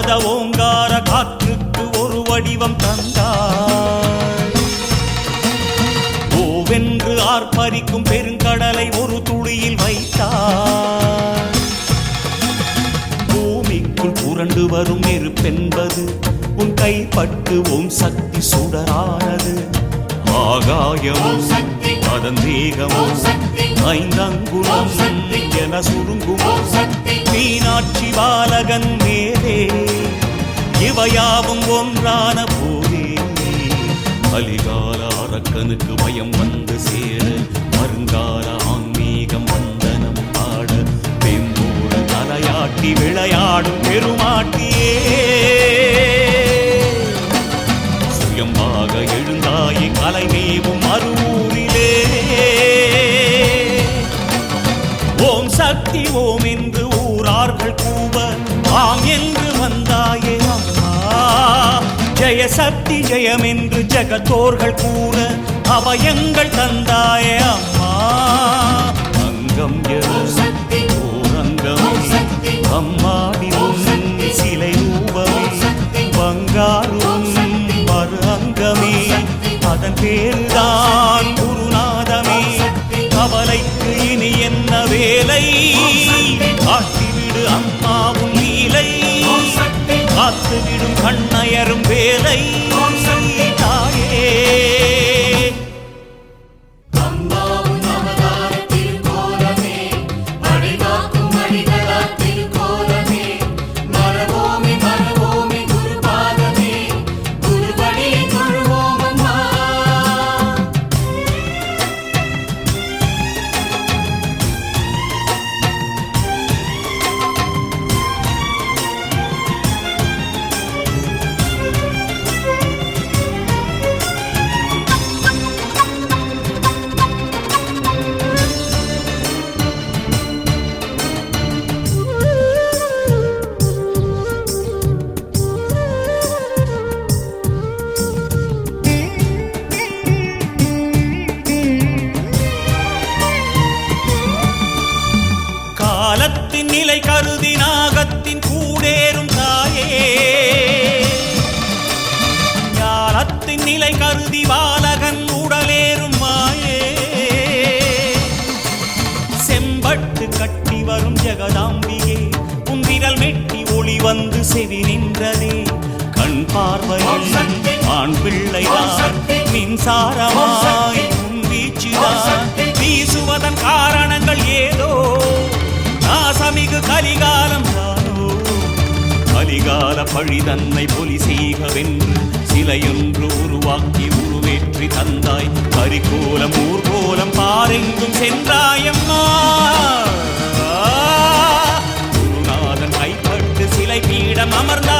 ஓயாத ஓங்கார காற்றுக்கு ஒரு வடிவம் தந்தாய் ஓவென்று ஆர்ப்பரிக்கும் பெருங்கடலை ஒரு துளியில் வைத்தாய் பூமிக்குள் புரண்டு வரும் நெருப்பென்பது உன் கைப்பட்டு ஓம் சக்தி சுடரானது ஆகாயமும் சக்தி. அதன் தேகமும் சக்தி. என சுருங்கும் சக்தி. மீனாட்சி பாலகன் மேலே இவையாவும் ஒன்றான போதே. அலிகால அரக்கனுக்கு பயம் வந்து சேர வருங்கால ஆன்மீகம் வந்தனம் பாட பெம்போடு தலையாட்டி விளையாடும் பெருமாட்டியே. சுயமாக எழுந்தாய் கலைமேவும் மறுவூரிலே ஓம் சக்தி ஓம் என்று ஊரார்கள் கூவ ஆம் என்று வந்தாயே அம்மா. ஜெய சக்தி ஜெயம் என்று ஜெகத்தோர்கள் கூற அவயங்கள் தந்தாயே அம்மா. அங்கம் ஓம் சக்தி. ஓரங்கமே அம்மாடி சிலை ரூபமே. பங்காரும் மறு அங்கமே அதன் பேருதான் குருநாதமே. கவலைக்கு இனி என்ன வேலை? காத்துவிடும் கண்ணயரும் வேலை. நிலை கருதி நாகத்தின் கூடேறும் தாயே ஞானத்தின் நிலை கருதி பாலகன் உடலேறும் மாயே செம்பட்டு கட்டி வரும் ஜெகதாம்பிகே உன் விரல் மெட்டி ஒளி வந்து செவி நின்றதே கண் பார்வையில். ஆண் பிள்ளைதான் சக்தி. இது கலிகாலம் தானோ? கலிகால பழி தன்னை பொலி செய்கவென்று சிலையொன்று உருவாக்கி உருவேற்றி தந்தாய். கரிகோலம் ஊர்கோலம் பாரெங்கும் சென்றாயம்மா. குருநாதன் கைப்பட்டு சிலை பீடம் அமர்ந்தார்.